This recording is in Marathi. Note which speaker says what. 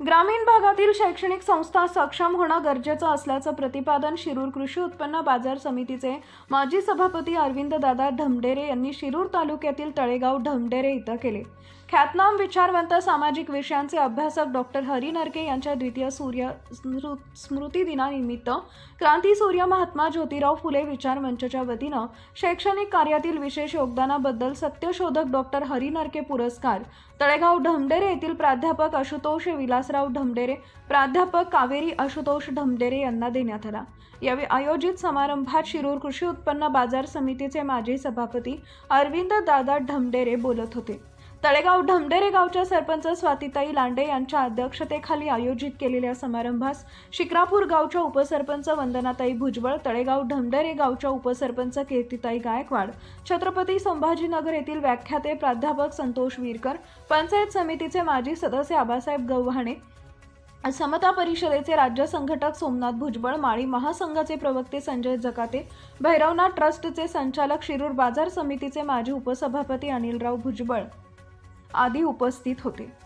Speaker 1: ग्रामीण भागातील शैक्षणिक संस्था सक्षम होणं गरजेचं असल्याचं प्रतिपादन शिरूर कृषी उत्पन्न बाजार समितीचे माजी सभापती अरविंद दादा ढमडेरे यांनी शिरूर तालुक्यातील तळेगाव ढमडेरे इथं केले. ख्यातनाम विचारवंत सामाजिक विषयांचे अभ्यासक डॉक्टर हरी नरके यांच्या द्वितीय सूर्य स्मृती दिनानिमित्त क्रांती सूर्य महात्मा ज्योतिराव फुले विचार मंचच्या वतीनं शैक्षणिक कार्यातील विशेष योगदानाबद्दल सत्यशोधक डॉक्टर हरी नरके पुरस्कार तळेगाव ढमडेरे येथील प्राध्यापक आशुतोष विलासराव ढमडेरे प्राध्यापक कावेरी आशुतोष ढमडेरे यांना देण्यात आला. यावेळी आयोजित समारंभात शिरूर कृषी उत्पन्न बाजार समितीचे माजी सभापती अरविंद दादा ढमडेरे बोलत होते. तळेगाव ढमडेरे गावच्या सरपंच स्वातीताई लांडे यांच्या अध्यक्षतेखाली आयोजित केलेल्या समारंभास शिक्रापूर गावच्या उपसरपंच वंदनाताई भुजबळ तळेगाव ढमडेरे गावच्या उपसरपंच कीर्तिताई गायकवाड छत्रपती संभाजीनगर येथील व्याख्याते प्राध्यापक संतोष वीरकर पंचायत समितीचे माजी सदस्य आबासाहेब गव्हाणे समता परिषदेचे राज्य संघटक सोमनाथ भुजबळ माळी महासंघाचे प्रवक्ते संजय जकाते भैरवनाथ ट्रस्टचे संचालक शिरूर बाजार समितीचे माजी उपसभापती अनिलराव भुजबळ. आदी उपस्थित होते.